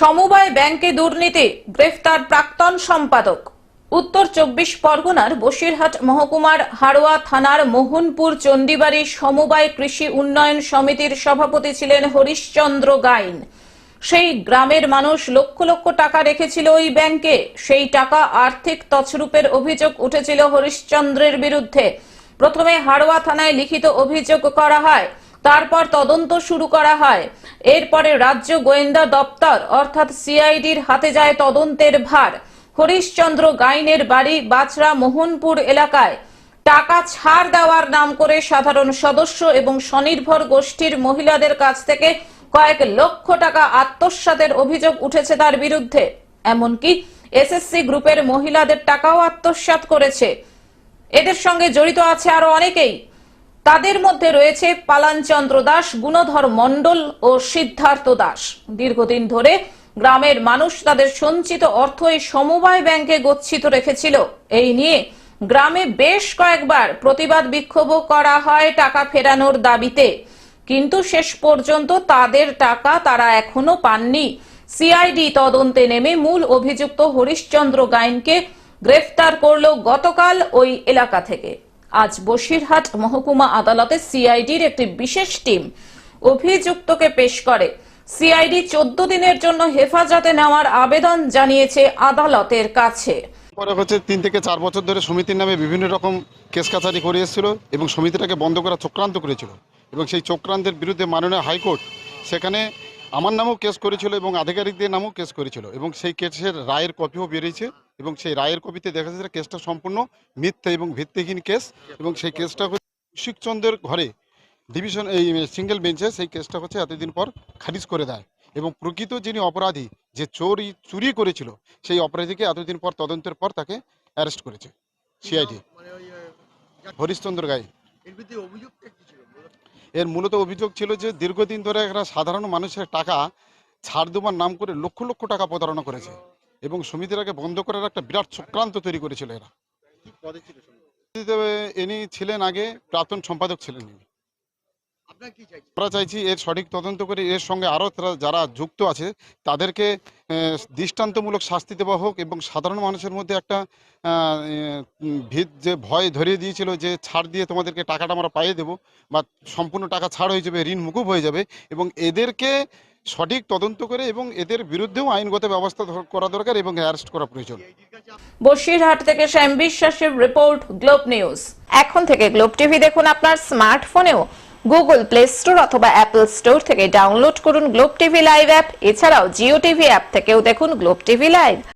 সমবায় ব্যাংকে দুর্নীতি, গ্রেফতার প্রাক্তন সম্পাদক। উত্তর চব্বিশ পরগনার বসিরহাট মহকুমার হাড়োয়া থানার মোহনপুর চণ্ডীবাড়ি সমবায় কৃষি উন্নয়ন সমিতির সভাপতি ছিলেন হরিশচন্দ্র গাইন। সেই গ্রামের মানুষ লক্ষ লক্ষ টাকা রেখেছিল ওই ব্যাংকে। সেই টাকা আর্থিক তছরূপের অভিযোগ উঠেছিল হরিশচন্দ্রের বিরুদ্ধে। প্রথমে হাড়োয়া থানায় লিখিত অভিযোগ করা হয়। তারপর তদন্ত শুরু করা হয়। এরপরে রাজ্য গোয়েন্দা দপ্তর, অর্থাৎ সিআইডির হাতে যায় তদন্তের ভার। হরিশচন্দ্র গাইনের বাড়ি বাছরা মোহনপুর এলাকায়। টাকা ছাড় দেওয়ার নাম করে সাধারণ সদস্য এবং স্বনির্ভর গোষ্ঠীর মহিলাদের কাছ থেকে কয়েক লক্ষ টাকা আত্মসাতের অভিযোগ উঠেছে তার বিরুদ্ধে। এমনকি এসএসসি গ্রুপের মহিলাদের টাকাও আত্মসাৎ করেছে। এদের সঙ্গে জড়িত আছে আরও অনেকেই। তাদের মধ্যে রয়েছে পালানচন্দ্র দাস, গুণধর মণ্ডল ও সিদ্ধার্থ দাস। দীর্ঘদিন ধরে গ্রামের মানুষ তাদের সঞ্চিত অর্থ এই সমবায় ব্যাংকে গচ্ছিত রেখেছিল। এই নিয়ে গ্রামে বেশ কয়েকবার প্রতিবাদ বিক্ষোভ করা হয় টাকা ফেরানোর দাবিতে। কিন্তু শেষ পর্যন্ত তাদের টাকা তারা এখনও পাননি। সিআইডি তদন্তে নেমে মূল অভিযুক্ত হরিশচন্দ্র গাইনকে গ্রেফতার করল গতকাল ওই এলাকা থেকে। আজ বসিরহাট মহকুমা আদালতে সিআইডির একটি বিশেষ টিম অভিযুক্তকে পেশ করে। সিআইডি চোদ্দ দিনের জন্য হেফাজতে নেওয়ার আবেদন জানিয়েছে আদালতের কাছে। পরে হচ্ছে তিন থেকে চার বছর ধরে সমিতির নামে বিভিন্ন রকম কেস কাছারি করে এসেছিল এবং সমিতিটাকে বন্ধ করা চক্রান্ত করেছিল এবং সেই চক্রান্তের বিরুদ্ধে মাননীয় হাইকোর্ট সেখানে আমার নামও কেস করেছিল এবং আধিকারিকদের নামও কেস করেছিল এবং সেই কেসের রায়ের কপিও বেরিয়েছে। এবং সেই রায়ের কপিতে দেখা যাচ্ছে কেসটা সম্পূর্ণ মিথ্যা এবং ভিত্তিহীন কেস এবং সেই কেসটা হচ্ছে কৌশিকচন্দ্রের ঘরে ডিভিশন এই সিঙ্গেল বেঞ্চে সেই কেসটা হচ্ছে এতদিন পর খারিজ করে দেয় এবং প্রকৃত যিনি অপরাধী যে চোরি চুরি করেছিল, সেই অপরাধীকে এতদিন পর তদন্তের পর তাকে অ্যারেস্ট করেছে সিআইডি হরিশচন্দ্র গাই এর মূলত? অভিযোগ ছিল যে দীর্ঘদিন ধরে একটা সাধারণ মানুষের টাকা ছাড় দেওয়ার নাম করে লক্ষ লক্ষ টাকা প্রতারণা করেছে এবং সমিতিটাকে বন্ধ করার একটা বিরাট চক্রান্ত তৈরি করেছিল এরা। ইনি ছিলেন আগে প্রাক্তন সম্পাদক ছিলেন ইনি। আমরা চাইছি এর সঠিক তদন্ত করে এর সঙ্গে আরও যারা যুক্ত আছে তাদেরকে দৃষ্টান্তমূলক শাস্তি দেওয়া হোক এবং সাধারণ মানুষের মধ্যে একটা ভিত যে ভয় ধরিয়ে দিয়েছিল যে ছাড় দিয়ে তোমাদেরকে টাকাটা আমরা পাইয়ে দেবো বা সম্পূর্ণ টাকা ছাড় হয়ে যাবে ঋণ মুকুব হয়ে যাবে এবং এদেরকে সঠিক তদন্ত করে এবং এদের বিরুদ্ধেও আইনগত ব্যবস্থা করা দরকার এবং অ্যারেস্ট করা প্রয়োজন। বসিরহাট থেকে শ্যাম বিশ্বাসের রিপোর্ট, গ্লোব নিউজ। এখন থেকে গ্লোব টিভি দেখুন আপনার স্মার্টফোনেও। গুগল প্লে স্টোর অথবা অ্যাপল স্টোর থেকে ডাউনলোড করুন গ্লোব টিভি লাইভ অ্যাপ। এছাড়াও জিও টিভি অ্যাপ থেকেও দেখুন গ্লোব টিভি লাইভ।